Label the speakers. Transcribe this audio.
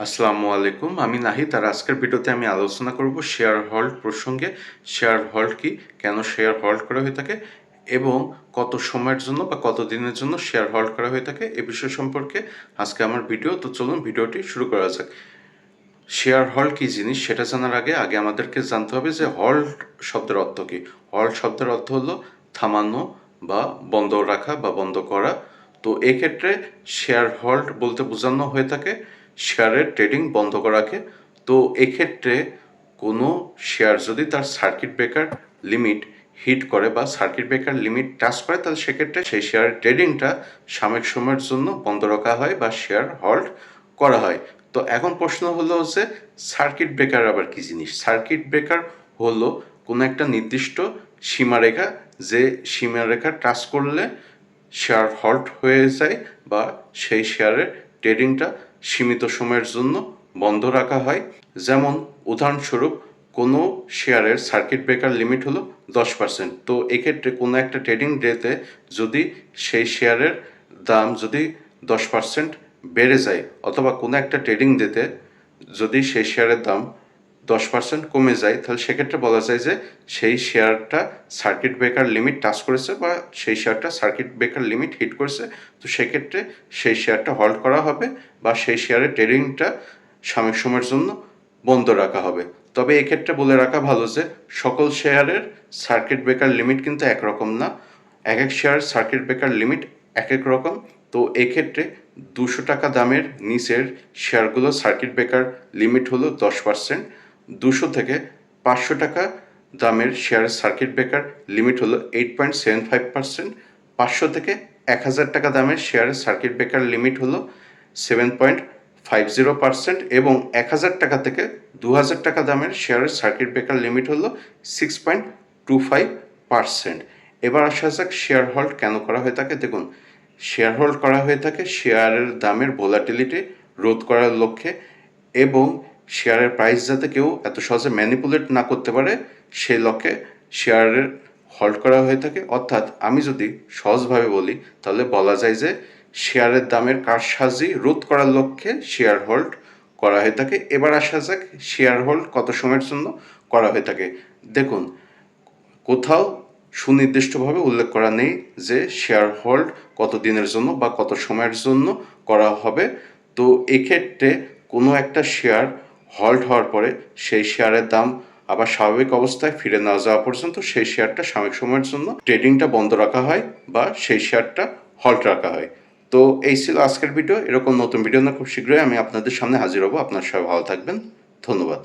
Speaker 1: আসসালামু আলাইকুম। আমি নাহিদ আর আজকের ভিডিওতে আমি আলোচনা করব শেয়ার হল্ট প্রসঙ্গে। শেয়ার হল্ট কি? কেন শেয়ার হল্ট করা হয়ে থাকে? এবং কত সময়ের জন্য বা কত দিনের জন্য শেয়ার হল্ট করা হয়ে থাকে এ বিষয় সম্পর্কে আজকে আমার ভিডিও। তো চলুন ভিডিওটি শুরু করা যাক। শেয়ার হল্ট কি জিনিস? সেটা জানার আগে আগে আমাদেরকে জানতে হবে যে হল্ট শব্দের অর্থ কি? হল্ট শব্দের অর্থ হলো থামানো বা বন্ধ রাখা বা বন্ধ করা। তো এক্ষেত্রে শেয়ার হল্ট বলতে বোঝানো হয়ে থাকে শেয়ারের ট্রেডিং বন্ধ করাকে, তো এক্ষেত্রে কোনো শেয়ার যদি তার সার্কিট ব্রেকার লিমিট হিট করে বা সার্কিট ব্রেকার লিমিট টাচ করে, তাহলে সেক্ষেত্রে সেই শেয়ারের ট্রেডিংটা সাময়িক সময়ের জন্য বন্ধ রাখা হয় বা শেয়ার হল্ট করা হয়। তো এখন প্রশ্ন হলো যে সার্কিট ব্রেকার আবার কি জিনিস? সার্কিট ব্রেকার হলো কোনো একটা নির্দিষ্ট সীমারেখা যে সীমারেখা টাচ করলে শেয়ার হল্ট হয়ে যায় বা সেই শেয়ারের ট্রেডিংটা সীমিত সময়ের জন্য বন্ধ রাখা হয়। যেমন, উদাহরণস্বরূপ, কোনো শেয়ারের সার্কিট ব্রেকার লিমিট হলো দশ পার্সেন্ট তো এক্ষেত্রে কোনো একটা ট্রেডিং ডেতে যদি সেই শেয়ারের দাম যদি দশ পার্সেন্ট বেড়ে যায়, অথবা কোনো একটা ট্রেডিং ডেতে যদি সেই শেয়ারের দাম দশ পার্সেন্ট কমে যায়, তাহলে সেক্ষেত্রে বলা যায় যে সেই শেয়ারটা সার্কিট ব্রেকার লিমিট টাচ করেছে বা সেই শেয়ারটা সার্কিট ব্রেকার লিমিট হিট করেছে। তো সেক্ষেত্রে সেই শেয়ারটা হল্ড করা হবে বা সেই শেয়ারের ট্রেডিংটা সাময়িক সময়ের জন্য বন্ধ রাখা হবে। তবে এক্ষেত্রে বলে রাখা ভালো যে সকল শেয়ারের সার্কিট ব্রেকার লিমিট কিন্তু একরকম না। এক এক শেয়ার সার্কিট ব্রেকার লিমিট এক এক রকম। তো এক্ষেত্রে দুশো টাকা দামের নিচের শেয়ারগুলো সার্কিট ব্রেকার লিমিট হলো দশ পার্সেন্ট দুশো থেকে পাঁচশো টাকা দামের শেয়ারের সার্কিট ব্রেকার লিমিট হলো eight point seven five percent পাঁচশো থেকে এক হাজার টাকা দামের শেয়ারের সার্কিট ব্রেকার লিমিট হলো seven point five zero percent এবং এক হাজার টাকা থেকে দু হাজার টাকা দামের শেয়ারের সার্কিট ব্রেকার লিমিট হলো six point two five percent এবার আসা যাক শেয়ার হোল্ড কেন করা হয়ে থাকে। দেখুন, শেয়ার হোল্ড করা হয়ে থাকে শেয়ারের দামের ভোলাটিলিটি রোধ করার লক্ষ্যে এবং শেয়ারের প্রাইস যাতে কেউ এত সহজে ম্যানিপুলেট না করতে পারে, সেই লক্ষ্যে শেয়ারের হোল্ড করা হয়ে থাকে। অর্থাৎ আমি যদি সহজভাবে বলি, তাহলে বলা যায় যে শেয়ারের দামের কারসাজি রোধ করার লক্ষ্যে শেয়ার হোল্ড করা হয়ে থাকে। এবার আসা যাক, শেয়ার হোল্ড কত সময়ের জন্য করা হয়ে থাকে। দেখুন, কোথাও সুনির্দিষ্টভাবে উল্লেখ করা নেই যে শেয়ার হোল্ড কত দিনের জন্য বা কত সময়ের জন্য করা হবে। তো এক্ষেত্রে কোনো একটা শেয়ার হল্ট হওয়ার পরে সেই শেয়ারের দাম আবার স্বাভাবিক অবস্থায় ফিরে না যাওয়া পর্যন্ত সেই শেয়ারটা সাময়িক সময়ের জন্য ট্রেডিংটা বন্ধ রাখা হয় বা সেই শেয়ারটা হল্ট রাখা হয়। তো এই ছিল আজকের ভিডিও। এরকম নতুন ভিডিও না খুব শীঘ্রই আমি আপনাদের সামনে হাজির হব। আপনার সবাই ভালো থাকবেন। ধন্যবাদ।